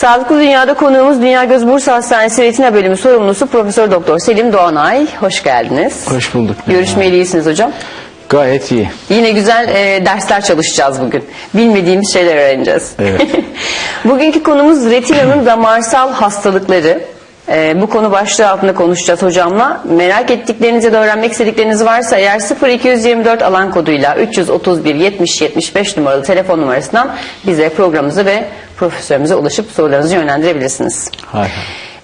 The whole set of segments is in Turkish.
Sağlıklı Dünya'da konuğumuz Dünya Göz Bursa Hastanesi Retina Bölümü sorumlusu Profesör Doktor Selim Doğanay. Hoş geldiniz. Hoş bulduk. Görüşmeli iyisiniz hocam. Gayet iyi. Yine güzel e, dersler çalışacağız bugün. Bilmediğimiz şeyler öğreneceğiz. Evet. Bugünkü konumuz retinanın damarsal hastalıkları. E, bu konu başlığı altında konuşacağız hocamla. Merak ettikleriniz ya da öğrenmek istedikleriniz varsa eğer 0224 alan koduyla 331 70 75 numaralı telefon numarasından bize programımızı ve profesörümüze ulaşıp sorularınızı yönlendirebilirsiniz. Harika.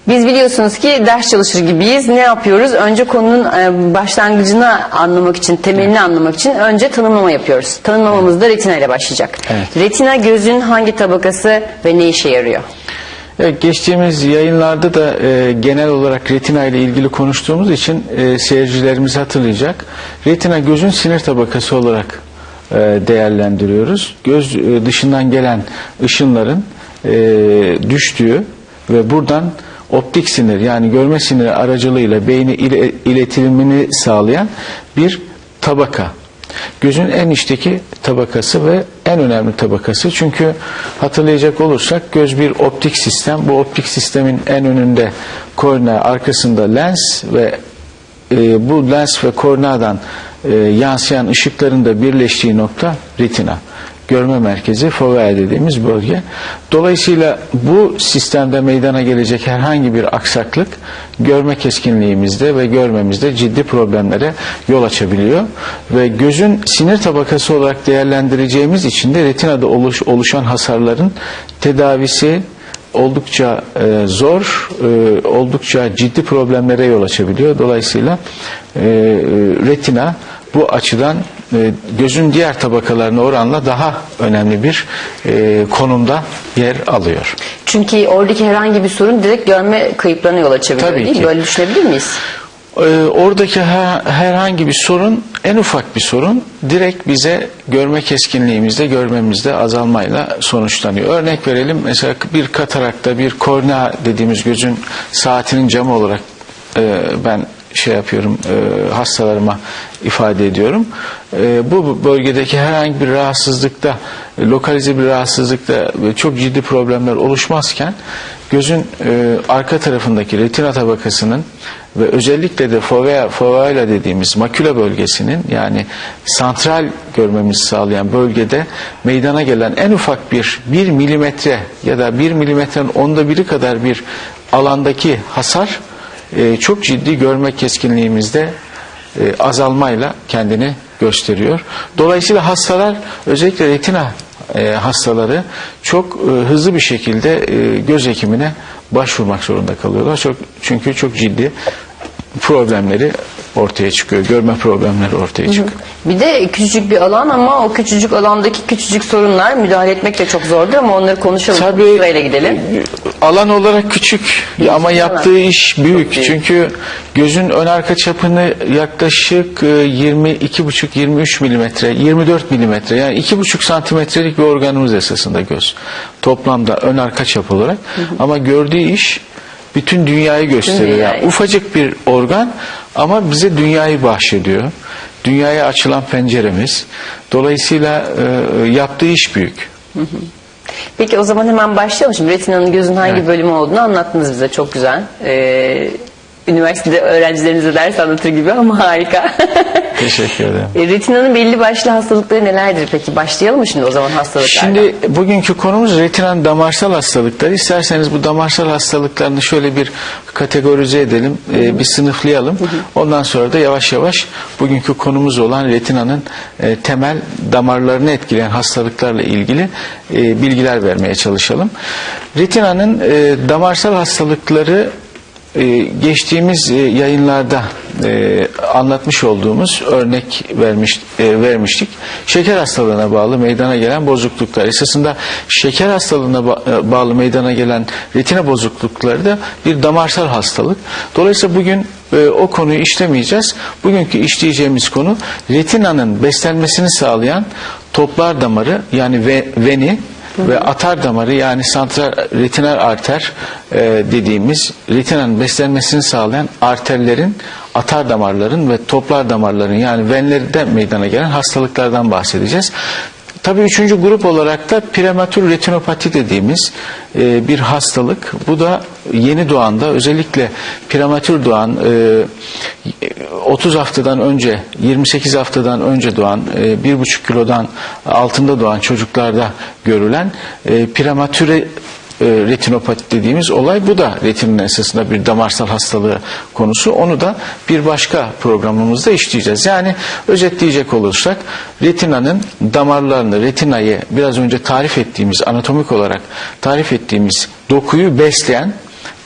Biz biliyorsunuz ki ders çalışır gibiyiz. Ne yapıyoruz? Önce konunun e, başlangıcını anlamak için, temelini anlamak için önce tanımlama yapıyoruz. Tanımlamamız da retina ile başlayacak. Evet. Retina gözün hangi tabakası ve ne işe yarıyor? Evet, geçtiğimiz yayınlarda da e, genel olarak retina ile ilgili konuştuğumuz için e, seyircilerimiz hatırlayacak. Retina gözün sinir tabakası olarak e, değerlendiriyoruz. Göz e, dışından gelen ışınların e, düştüğü ve buradan optik sinir yani görme siniri aracılığıyla beyni ile, iletimini sağlayan bir tabaka. Gözün en içteki tabakası ve en önemli tabakası. Çünkü hatırlayacak olursak göz bir optik sistem. Bu optik sistemin en önünde kornea, arkasında lens ve e, bu lens ve korneadan e, yansıyan ışıkların da birleştiği nokta retina. Görme merkezi, fovea dediğimiz bölge. Dolayısıyla bu sistemde meydana gelecek herhangi bir aksaklık görme keskinliğimizde ve görmemizde ciddi problemlere yol açabiliyor. Ve gözün sinir tabakası olarak değerlendireceğimiz için de retinada oluş, oluşan hasarların tedavisi oldukça e, zor, e, oldukça ciddi problemlere yol açabiliyor. Dolayısıyla e, e, retina bu açıdan gözün diğer tabakalarına oranla daha önemli bir e, konumda yer alıyor. Çünkü oradaki herhangi bir sorun direkt görme kayıplarına yol açabiliyor Tabii değil ki. Böyle düşünebilir miyiz? Ee, oradaki her- herhangi bir sorun, en ufak bir sorun direkt bize görme keskinliğimizde, görmemizde azalmayla sonuçlanıyor. Örnek verelim mesela bir katarakta bir kornea dediğimiz gözün saatinin camı olarak e, ben şey yapıyorum e, hastalarıma ifade ediyorum. E, bu bölgedeki herhangi bir rahatsızlıkta, lokalize bir rahatsızlıkta çok ciddi problemler oluşmazken gözün e, arka tarafındaki retina tabakasının ve özellikle de fovea, foveala dediğimiz makula bölgesinin yani santral görmemizi sağlayan bölgede meydana gelen en ufak bir 1 milimetre ya da 1 milimetrenin onda biri kadar bir alandaki hasar e, çok ciddi görme keskinliğimizde e, azalmayla kendini gösteriyor. Dolayısıyla hastalar özellikle retina e, hastaları çok e, hızlı bir şekilde göz hekimine başvurmak zorunda kalıyorlar. Çünkü çok ciddi problemleri ortaya çıkıyor. Görme problemleri ortaya çıkıyor. Bir de küçücük bir alan ama o küçücük alandaki küçücük sorunlar müdahale etmek de çok zordur ama onları konuşalım. Tabii Sırayla gidelim. e, alan olarak küçük ama Büyük yaptığı alan. iş büyük. büyük. Çünkü gözün ön arka çapını yaklaşık e, 22,5-23 milimetre, 24 milimetre yani 2,5 santimetrelik bir organımız esasında göz. Toplamda ön arka çap olarak. Ama gördüğü iş bütün dünyayı gösteriyor. dünyayı. Yani ufacık bir organ ama bize dünyayı bahşediyor. Dünyaya açılan penceremiz. Dolayısıyla e, yaptığı iş büyük. Peki o zaman hemen başlayalım. Şimdi retinanın gözün hangi Evet. bölümü olduğunu anlattınız bize çok güzel. Ee, üniversitede öğrencilerinize ders anlatır gibi ama harika. Teşekkür ederim. E, retinanın belli başlı hastalıkları nelerdir peki? Başlayalım mı şimdi o zaman hastalıklardan? Şimdi bugünkü konumuz retinanın damarsal hastalıkları. İsterseniz bu damarsal hastalıklarını şöyle bir kategorize edelim, e, bir sınıflayalım. Ondan sonra da yavaş yavaş bugünkü konumuz olan retinanın e, temel damarlarını etkileyen hastalıklarla ilgili e, bilgiler vermeye çalışalım. Retinanın e, damarsal hastalıkları ee, geçtiğimiz e, yayınlarda e, anlatmış olduğumuz örnek vermiş e, vermiştik. Şeker hastalığına bağlı meydana gelen bozukluklar. Esasında şeker hastalığına ba- bağlı meydana gelen retina bozuklukları da bir damarsal hastalık. Dolayısıyla bugün o konuyu işlemeyeceğiz. Bugünkü işleyeceğimiz konu retinanın beslenmesini sağlayan toplar damarı yani ve, veni ve atar damarı yani santral retinal arter e, dediğimiz retinanın beslenmesini sağlayan arterlerin, atar damarların ve toplar damarların yani venlerden meydana gelen hastalıklardan bahsedeceğiz. Tabii üçüncü grup olarak da prematür retinopati dediğimiz e, bir hastalık. Bu da yeni doğanda özellikle prematür doğan e, 30 haftadan önce 28 haftadan önce doğan e, bir buçuk kilodan altında doğan çocuklarda görülen e, prematüre e, retinopati dediğimiz olay bu da retinin esasında bir damarsal hastalığı konusu. Onu da bir başka programımızda işleyeceğiz. Yani özetleyecek olursak retinanın damarlarını, retinayı biraz önce tarif ettiğimiz anatomik olarak tarif ettiğimiz dokuyu besleyen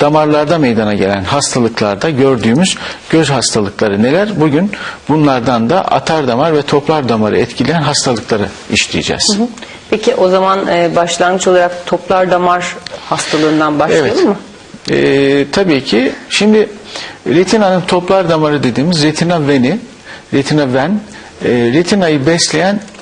damarlarda meydana gelen hastalıklarda gördüğümüz göz hastalıkları neler? Bugün bunlardan da atar damar ve toplar damarı etkileyen hastalıkları işleyeceğiz. Peki o zaman e, başlangıç olarak toplar damar hastalığından başlayalım Evet. mı? Ee, tabii ki. Şimdi retinanın toplar damarı dediğimiz retina veni, retina ven, e, retinayı besleyen e, e,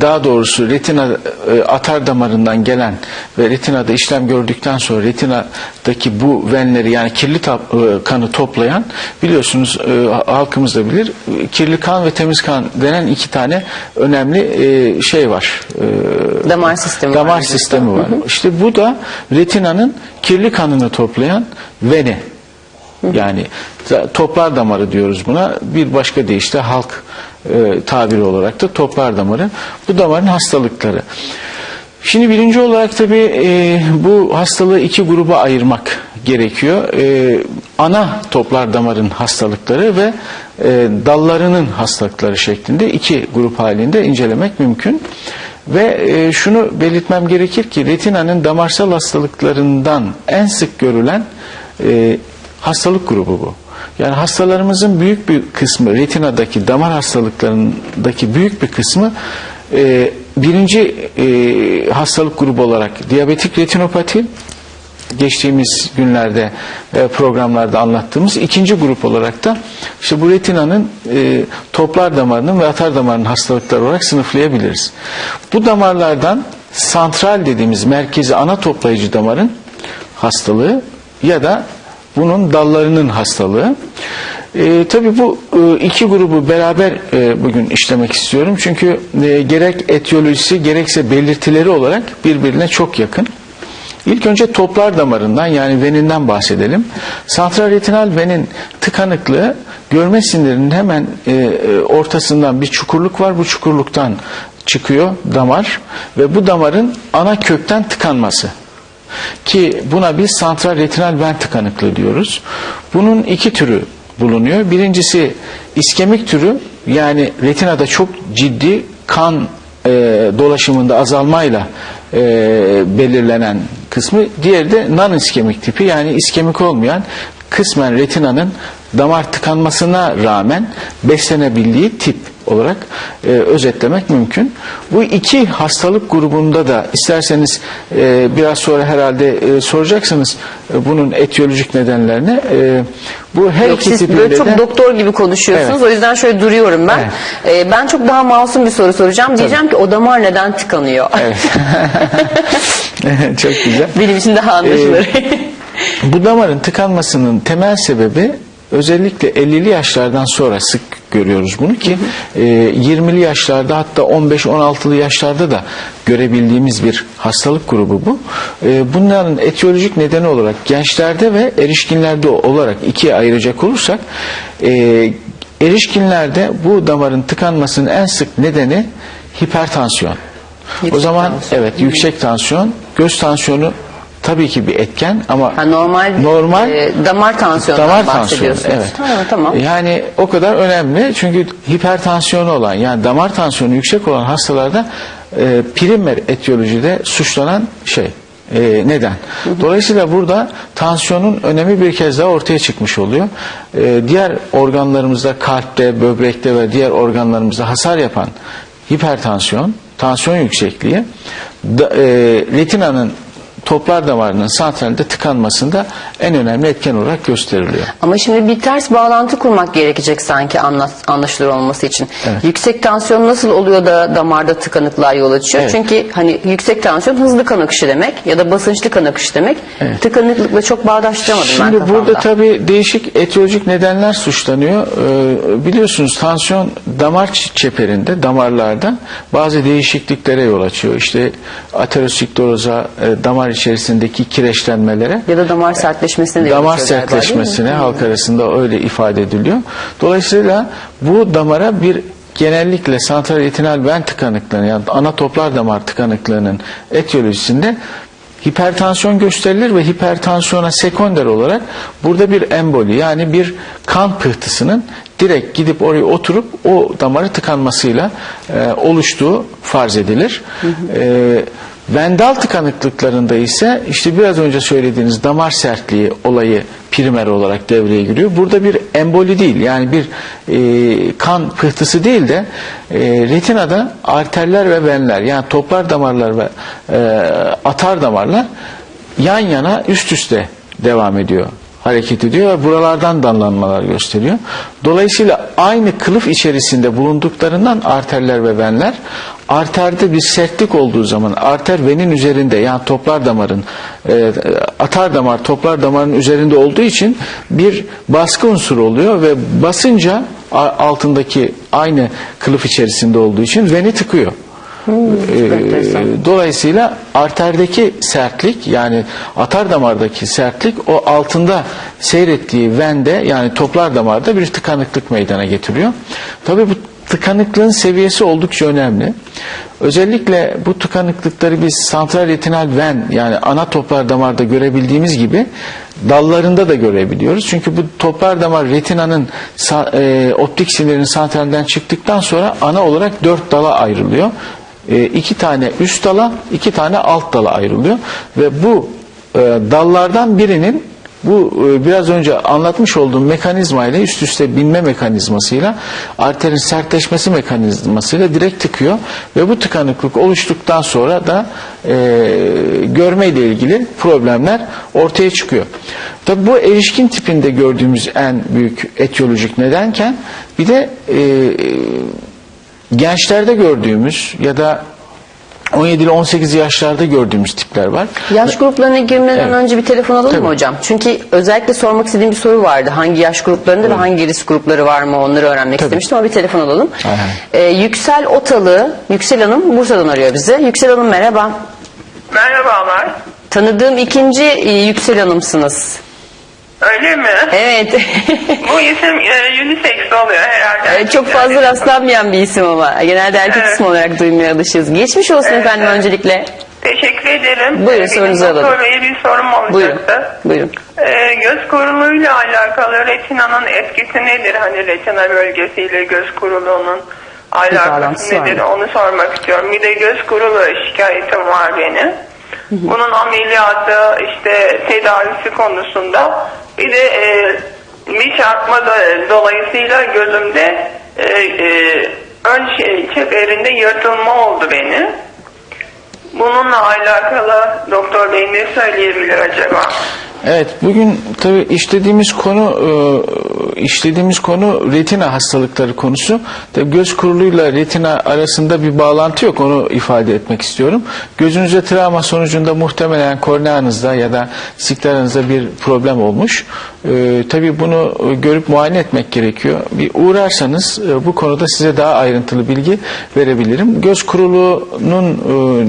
daha doğrusu retina e, atar damarından gelen ve retinada işlem gördükten sonra retinadaki bu venleri yani kirli e, kanı toplayan biliyorsunuz e, halkımız da bilir e, kirli kan ve temiz kan denen iki tane önemli e, şey var. E, Damar sistemi damar var. sistemi var. İşte bu da retinanın kirli kanını toplayan veni. Yani toplar damarı diyoruz buna. Bir başka deyişle halk e, tabiri olarak da toplar damarı. Bu damarın hastalıkları. Şimdi birinci olarak tabii e, bu hastalığı iki gruba ayırmak gerekiyor. E, ana toplar damarın hastalıkları ve e, dallarının hastalıkları şeklinde iki grup halinde incelemek mümkün. Ve e, şunu belirtmem gerekir ki retinanın damarsal hastalıklarından en sık görülen e, hastalık grubu bu. Yani hastalarımızın büyük bir kısmı retinadaki damar hastalıklarındaki büyük bir kısmı e, birinci e, hastalık grubu olarak diyabetik retinopati geçtiğimiz günlerde e, programlarda anlattığımız ikinci grup olarak da işte bu retinanın e, toplar damarının ve atar damarının hastalıkları olarak sınıflayabiliriz. Bu damarlardan santral dediğimiz merkezi ana toplayıcı damarın hastalığı ya da bunun dallarının hastalığı. E, tabii bu e, iki grubu beraber e, bugün işlemek istiyorum. Çünkü e, gerek etiyolojisi gerekse belirtileri olarak birbirine çok yakın. İlk önce toplar damarından yani veninden bahsedelim. Santral retinal venin tıkanıklığı görme sinirinin hemen e, e, ortasından bir çukurluk var. Bu çukurluktan çıkıyor damar ve bu damarın ana kökten tıkanması. Ki buna biz santral retinal ven tıkanıklığı diyoruz. Bunun iki türü bulunuyor. Birincisi iskemik türü yani retinada çok ciddi kan e, dolaşımında azalmayla e, belirlenen kısmı. Diğeri de non iskemik tipi yani iskemik olmayan kısmen retinanın damar tıkanmasına rağmen beslenebildiği tip olarak e, özetlemek mümkün. Bu iki hastalık grubunda da isterseniz e, biraz sonra herhalde e, soracaksınız e, bunun etiyolojik nedenlerini. E, bu her Yok, iki siz böyle çok de doktor gibi konuşuyorsunuz. Evet. O yüzden şöyle duruyorum ben. Ee, ben çok daha masum bir soru soracağım. Diyeceğim ki o damar neden tıkanıyor? çok güzel. Benim için daha anlaşılır. Bu damarın tıkanmasının temel sebebi özellikle 50'li yaşlardan sonra sık görüyoruz bunu ki e, 20'li yaşlarda hatta 15-16'lı yaşlarda da görebildiğimiz bir hastalık grubu bu. E, bunların etiyolojik nedeni olarak gençlerde ve erişkinlerde olarak ikiye ayıracak olursak e, erişkinlerde bu damarın tıkanmasının en sık nedeni hipertansiyon. o Yüksek zaman tansiyon. evet yüksek tansiyon, göz tansiyonu tabii ki bir etken ama Ha, normal normal e, damar tansiyonundan damar tansiyonu evet. Ha, tamam. Yani o kadar önemli çünkü hipertansiyonu olan yani damar tansiyonu yüksek olan hastalarda e, primer etiyolojide suçlanan şey e, neden. Dolayısıyla burada tansiyonun önemi bir kez daha ortaya çıkmış oluyor. E, diğer organlarımızda kalpte, böbrekte ve diğer organlarımızda hasar yapan hipertansiyon, tansiyon yüksekliği da, e, retinanın toplar damarının santralinde tıkanmasında en önemli etken olarak gösteriliyor. Ama şimdi bir ters bağlantı kurmak gerekecek sanki anla- anlaşılır olması için. Evet. Yüksek tansiyon nasıl oluyor da damarda tıkanıklığa yol açıyor? Evet. Çünkü hani yüksek tansiyon hızlı kan akışı demek ya da basınçlı kan akışı demek. Evet. Tıkanıklıkla çok bağdaştıramadım ben Şimdi burada tabii değişik etiyolojik nedenler suçlanıyor. Ee, biliyorsunuz tansiyon damar çeperinde, damarlarda bazı değişikliklere yol açıyor. İşte ateroskleroza, e, damar içerisindeki kireçlenmelere ya da damar sertleşmesine de damar galiba, sertleşmesine halk arasında öyle ifade ediliyor. Dolayısıyla bu damara bir genellikle santral retinal ven tıkanıklığının yani ana toplar damar tıkanıklığının etiyolojisinde hipertansiyon gösterilir ve hipertansiyona sekonder olarak burada bir emboli yani bir kan pıhtısının direkt gidip oraya oturup o damarı tıkanmasıyla e, oluştuğu farz edilir. E, Vendal tıkanıklıklarında ise işte biraz önce söylediğiniz damar sertliği olayı primer olarak devreye giriyor. Burada bir emboli değil yani bir e, kan pıhtısı değil de e, retinada arterler ve venler yani toplar damarlar ve e, atar damarlar yan yana üst üste devam ediyor hareket ediyor ve buralardan dallanmalar gösteriyor. Dolayısıyla aynı kılıf içerisinde bulunduklarından arterler ve venler arterde bir sertlik olduğu zaman arter venin üzerinde yani toplar damarın e, atar damar toplar damarın üzerinde olduğu için bir baskı unsuru oluyor ve basınca altındaki aynı kılıf içerisinde olduğu için veni tıkıyor. Ee, dolayısıyla arterdeki sertlik yani atar damardaki sertlik o altında seyrettiği vende yani toplar damarda bir tıkanıklık meydana getiriyor. Tabii bu tıkanıklığın seviyesi oldukça önemli. Özellikle bu tıkanıklıkları biz santral retinal ven yani ana toplar damarda görebildiğimiz gibi dallarında da görebiliyoruz. Çünkü bu toplar damar retinanın e, optik sinirin santralden çıktıktan sonra ana olarak dört dala ayrılıyor. E, iki tane üst dala, iki tane alt dala ayrılıyor ve bu e, dallardan birinin bu e, biraz önce anlatmış olduğum mekanizmayla üst üste binme mekanizmasıyla arterin sertleşmesi mekanizmasıyla direkt tıkıyor ve bu tıkanıklık oluştuktan sonra da e, görme ile ilgili problemler ortaya çıkıyor. Tabi bu erişkin tipinde gördüğümüz en büyük etiyolojik nedenken bir de e, gençlerde gördüğümüz ya da 17 ile 18 yaşlarda gördüğümüz tipler var. Yaş gruplarına girmeden Evet. önce bir telefon alalım Tabii. mı hocam? Çünkü özellikle sormak istediğim bir soru vardı. Hangi yaş gruplarında ve hangi risk grupları var mı onları öğrenmek Tabii. istemiştim ama bir telefon alalım. Aha. Ee, Yüksel Otalı, Yüksel Hanım Bursa'dan arıyor bizi. Yüksel Hanım merhaba. Merhabalar. Tanıdığım ikinci e, Yüksel Hanım'sınız. Öyle mi? Evet. Bu isim e, unisex oluyor herhalde. Evet, Çok fazla rastlanmayan bir isim ama. Genelde erkek Evet. isim olarak duymaya alışıyoruz. Geçmiş olsun Evet, efendim evet. öncelikle. Teşekkür ederim. Buyurun, sorunuzu alalım. Bey'e bir sorum Buyurun. olacaktı. Buyurun. Ee, göz kuruluğuyla alakalı retinanın etkisi nedir? Hani retina bölgesiyle göz kuruluğunun alakası var nedir? mı? Onu sormak istiyorum. Bir de göz kuruluğu şikayetim var benim. Bunun ameliyatı işte tedavisi konusunda bir de e, bir çarpma da- dolayısıyla gözümde e, e, ön şey, çeperinde yırtılma oldu benim. Bununla alakalı doktor bey ne söyleyebilir acaba? Evet bugün tabii işlediğimiz konu e, işlediğimiz konu retina hastalıkları konusu. Tabii göz kuruluğuyla retina arasında bir bağlantı yok onu ifade etmek istiyorum. Gözünüze travma sonucunda muhtemelen korneanızda ya da sikleranızda bir problem olmuş. E, tabii bunu görüp muayene etmek gerekiyor. Bir uğrarsanız e, bu konuda size daha ayrıntılı bilgi verebilirim. Göz kuruluğunun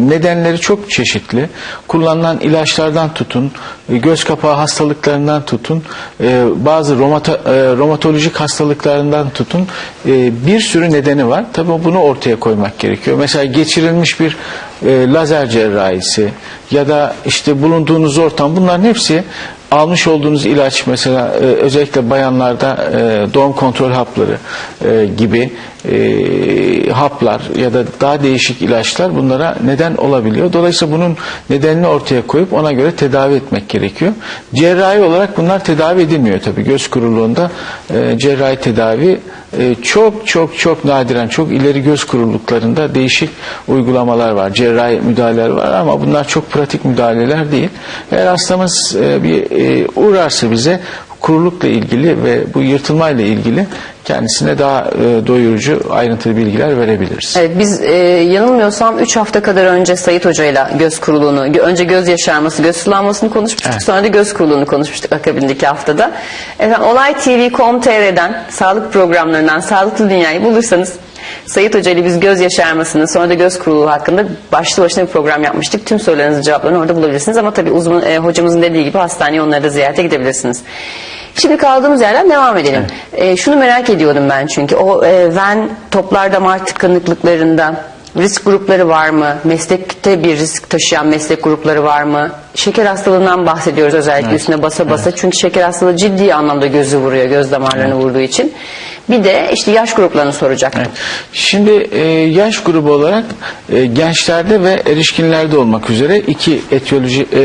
nedenleri çok çeşitli. Kullanılan ilaçlardan tutun, göz kapağı hastalıklarından tutun, e, bazı romato, e, romatolojik hastalıklarından tutun e, bir sürü nedeni var. Tabii bunu ortaya koymak gerekiyor. Mesela geçirilmiş bir e, lazer cerrahisi ya da işte bulunduğunuz ortam bunların hepsi almış olduğunuz ilaç mesela e, özellikle bayanlarda e, doğum kontrol hapları e, gibi e, haplar ya da daha değişik ilaçlar bunlara neden olabiliyor. Dolayısıyla bunun nedenini ortaya koyup ona göre tedavi etmek gerekiyor. Cerrahi olarak bunlar tedavi edilmiyor tabii. Göz kuruluğunda e, cerrahi tedavi e, çok çok çok nadiren çok ileri göz kuruluklarında değişik uygulamalar var. Cerrahi müdahaleler var ama bunlar çok pratik müdahaleler değil. Eğer hastamız e, bir e, uğrarsa bize kurulukla ilgili ve bu yırtılmayla ilgili kendisine daha e, doyurucu ayrıntılı bilgiler verebiliriz. Evet biz e, yanılmıyorsam 3 hafta kadar önce Sayit Hoca ile göz kuruluğunu, önce göz yaşarması, göz sulanmasını konuşmuştuk. Evet. Sonra da göz kuruluğunu konuşmuştuk akabindeki haftada. Efendim Olay TV.com.tr'den, sağlık programlarından Sağlıklı Dünyayı bulursanız Sayit Hoca ile biz göz yaşarmasını, sonra da göz kuruluğu hakkında başlı başına bir program yapmıştık. Tüm sorularınızın cevaplarını orada bulabilirsiniz. Ama tabii uzman e, hocamızın dediği gibi hastaneye onları da ziyarete gidebilirsiniz. Şimdi kaldığımız yerden devam edelim. E, şunu merak ediyordum ben çünkü o e, ven toplar damar tıkanıklıklarında risk grupları var mı? Meslekte bir risk taşıyan meslek grupları var mı? Şeker hastalığından bahsediyoruz özellikle üstüne basa basa. Çünkü şeker hastalığı ciddi anlamda gözü vuruyor, göz damarlarını vurduğu için. Bir de işte yaş gruplarını soracaktım. Evet. Şimdi e, yaş grubu olarak e, gençlerde ve erişkinlerde olmak üzere iki etiyoloji e,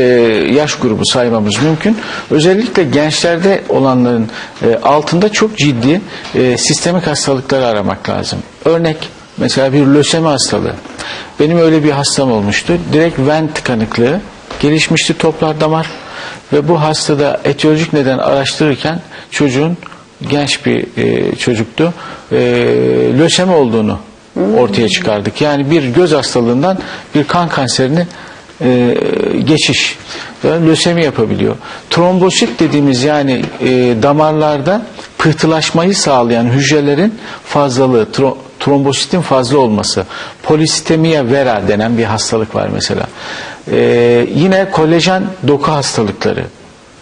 yaş grubu saymamız mümkün. Özellikle gençlerde olanların e, altında çok ciddi e, sistemik hastalıkları aramak lazım. Örnek mesela bir lösemi hastalığı. Benim öyle bir hastam olmuştu. Direkt ven tıkanıklığı gelişmişti toplar damar ve bu hastada etiyolojik neden araştırırken çocuğun genç bir e, çocuktu. E, lösemi olduğunu ortaya çıkardık. Yani bir göz hastalığından bir kan kanserine e, geçiş. Yani lösemi yapabiliyor. Trombosit dediğimiz yani e, damarlarda pıhtılaşmayı sağlayan hücrelerin fazlalığı, tro- trombositin fazla olması, polisitemiya vera denen bir hastalık var mesela. E, yine kolajen doku hastalıkları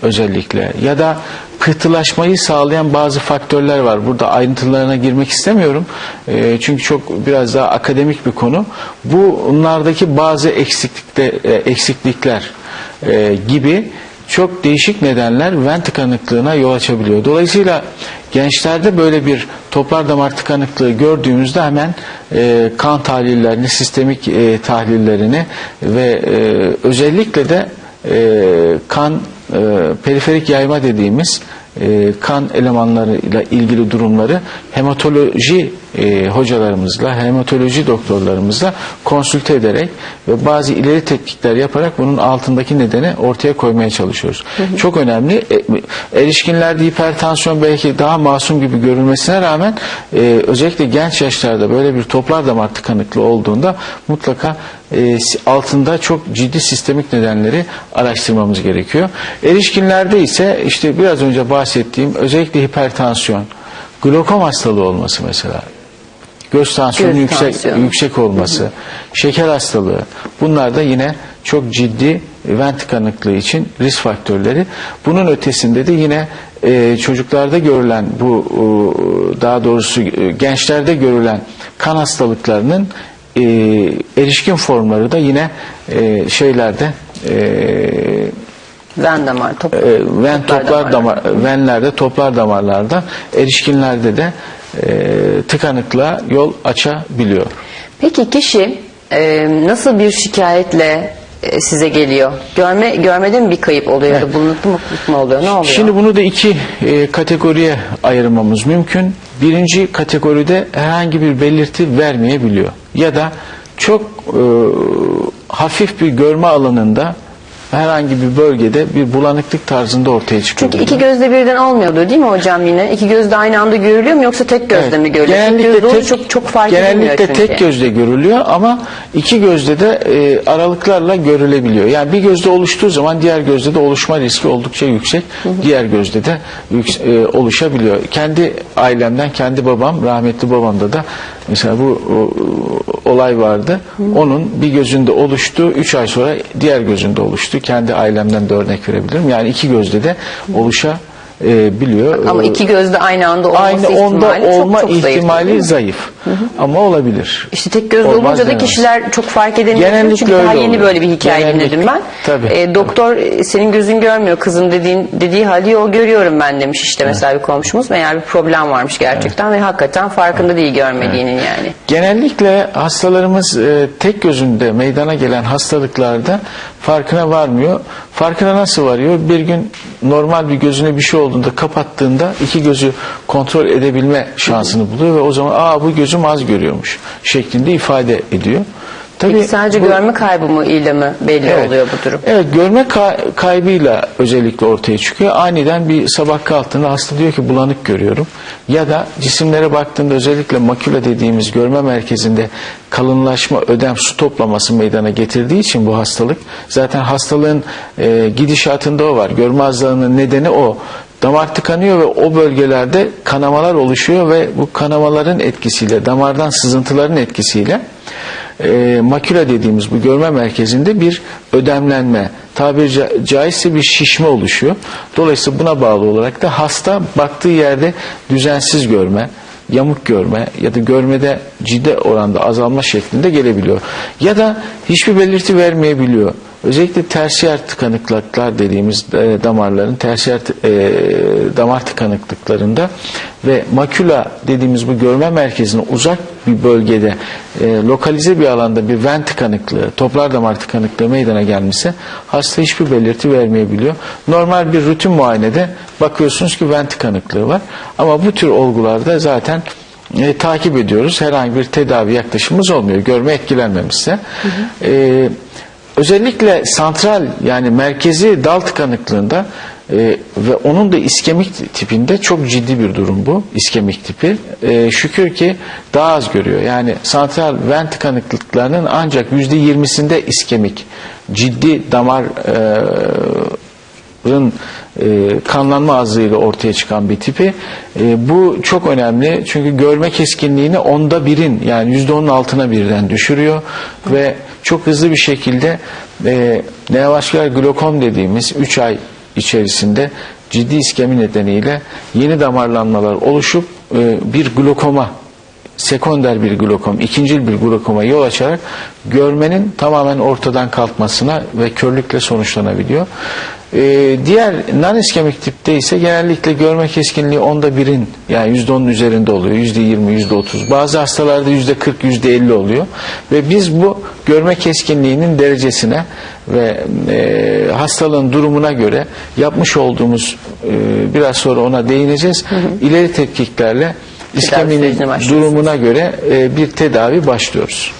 özellikle ya da pıhtılaşmayı sağlayan bazı faktörler var. Burada ayrıntılarına girmek istemiyorum. Ee, çünkü çok biraz daha akademik bir konu. Bunlardaki bazı eksiklikte, e, eksiklikler e, gibi çok değişik nedenler ven tıkanıklığına yol açabiliyor. Dolayısıyla gençlerde böyle bir toplar damar tıkanıklığı gördüğümüzde hemen e, kan tahlillerini, sistemik e, tahlillerini ve e, özellikle de e, kan e, periferik yayma dediğimiz e, kan elemanlarıyla ilgili durumları hematoloji e, hocalarımızla, hematoloji doktorlarımızla konsülte ederek ve bazı ileri tetkikler yaparak bunun altındaki nedeni ortaya koymaya çalışıyoruz. Çok önemli. E, erişkinlerde hipertansiyon belki daha masum gibi görülmesine rağmen e, özellikle genç yaşlarda böyle bir toplar damar tıkanıklığı olduğunda mutlaka e, altında çok ciddi sistemik nedenleri araştırmamız gerekiyor. Erişkinlerde ise işte biraz önce bahsettiğim özellikle hipertansiyon, glokom hastalığı olması mesela, göz tansiyonu Göz yüksek tansiyonu. yüksek olması, şeker hastalığı bunlar da yine çok ciddi ven tıkanıklığı için risk faktörleri. Bunun ötesinde de yine e, çocuklarda görülen bu e, daha doğrusu e, gençlerde görülen kan hastalıklarının e, erişkin formları da yine e, şeylerde e, Ven damar, top, e, ven toplar damar, venlerde toplar damarlarda erişkinlerde de e, tıkanıklığa yol açabiliyor. Peki kişi e, nasıl bir şikayetle e, size geliyor? Görme görmede mi bir kayıp oluyor ya da bulunuklu mu mu oluyor? Ne oluyor? Şimdi bunu da iki e, kategoriye ayırmamız mümkün. Birinci kategoride herhangi bir belirti vermeyebiliyor. Ya da çok e, hafif bir görme alanında herhangi bir bölgede bir bulanıklık tarzında ortaya çıkıyor. Çünkü iki gözde birden olmuyordu değil mi hocam yine? İki gözde aynı anda görülüyor mu yoksa tek gözde Evet. mi görülüyor? Genellikle tek, çok çok fark genellikle çünkü. tek gözle görülüyor ama iki gözde de e, aralıklarla görülebiliyor. Yani bir gözde oluştuğu zaman diğer gözde de oluşma riski oldukça yüksek. Diğer gözde de yüks- e, oluşabiliyor. Kendi ailemden kendi babam rahmetli babamda da mesela bu o, olay vardı. Onun bir gözünde oluştu. Üç ay sonra diğer gözünde oluştu. Kendi ailemden de örnek verebilirim. Yani iki gözde de oluşabiliyor. Ama iki gözde aynı anda olması Aynı onda ihtimali çok olma çok zayıf. ihtimali zayıf. Ama olabilir. İşte tek gözde Olmaz olunca da denemez. kişiler çok fark edemiyor. Genellikle Çünkü daha yeni oluyor. böyle bir hikaye Genellikle. dinledim ben. Tabii. Ee, doktor e, senin gözün görmüyor kızım dediğin, dediği halde yol görüyorum ben demiş işte mesela bir komşumuz. Meğer bir problem varmış gerçekten ve hakikaten farkında değil görmediğinin yani. Genellikle hastalarımız e, tek gözünde meydana gelen hastalıklarda farkına varmıyor. Farkına nasıl varıyor? Bir gün normal bir gözüne bir şey olduğunda kapattığında iki gözü kontrol edebilme şansını buluyor ve o zaman aa bu gözüm az görüyormuş şeklinde ifade ediyor. Tabii Peki sadece bu- görme kaybı mı ile mi belli oluyor bu durum? Evet görme ka- kaybıyla özellikle ortaya çıkıyor. Aniden bir sabah kalktığında hasta diyor ki bulanık görüyorum. Ya da cisimlere baktığında özellikle makula dediğimiz görme merkezinde kalınlaşma, ödem, su toplaması meydana getirdiği için bu hastalık zaten hastalığın e, gidişatında o var. Görme azlığının nedeni o. Damar tıkanıyor ve o bölgelerde kanamalar oluşuyor ve bu kanamaların etkisiyle, damardan sızıntıların etkisiyle e, makula dediğimiz bu görme merkezinde bir ödemlenme, tabiri ca- caizse bir şişme oluşuyor. Dolayısıyla buna bağlı olarak da hasta baktığı yerde düzensiz görme, yamuk görme ya da görmede ciddi oranda azalma şeklinde gelebiliyor. Ya da hiçbir belirti vermeyebiliyor. Özellikle tersiyer tıkanıklıklar dediğimiz e, damarların tersiyer e, damar tıkanıklıklarında ve makula dediğimiz bu görme merkezine uzak bir bölgede e, lokalize bir alanda bir ven tıkanıklığı, toplar damar tıkanıklığı meydana gelmişse hasta hiçbir belirti vermeyebiliyor. Normal bir rutin muayenede bakıyorsunuz ki ven tıkanıklığı var ama bu tür olgularda zaten e, takip ediyoruz. Herhangi bir tedavi yaklaşımımız olmuyor. Görme etkilenmemişse. E, özellikle santral yani merkezi dal tıkanıklığında e, ve onun da iskemik tipinde çok ciddi bir durum bu iskemik tipi. E, şükür ki daha az görüyor. Yani santral ven tıkanıklıklarının ancak %20'sinde iskemik ciddi damar e, e, kanlanma azlığıyla ortaya çıkan bir tipi. E, bu çok önemli çünkü görme keskinliğini onda birin yani yüzde onun altına birden düşürüyor ve çok hızlı bir şekilde e, neovasküler glokom dediğimiz 3 ay içerisinde ciddi iskemi nedeniyle yeni damarlanmalar oluşup e, bir glokoma sekonder bir glokom, ikincil bir glokoma yol açarak görmenin tamamen ortadan kalkmasına ve körlükle sonuçlanabiliyor. Ee, diğer non iskemik tipte ise genellikle görme keskinliği onda birin yani yüzde onun üzerinde oluyor. Yüzde yirmi, yüzde otuz. Bazı hastalarda yüzde kırk, yüzde elli oluyor. Ve biz bu görme keskinliğinin derecesine ve e, hastalığın durumuna göre yapmış olduğumuz e, biraz sonra ona değineceğiz. İleri tetkiklerle iskeminin durumuna göre e, bir tedavi başlıyoruz.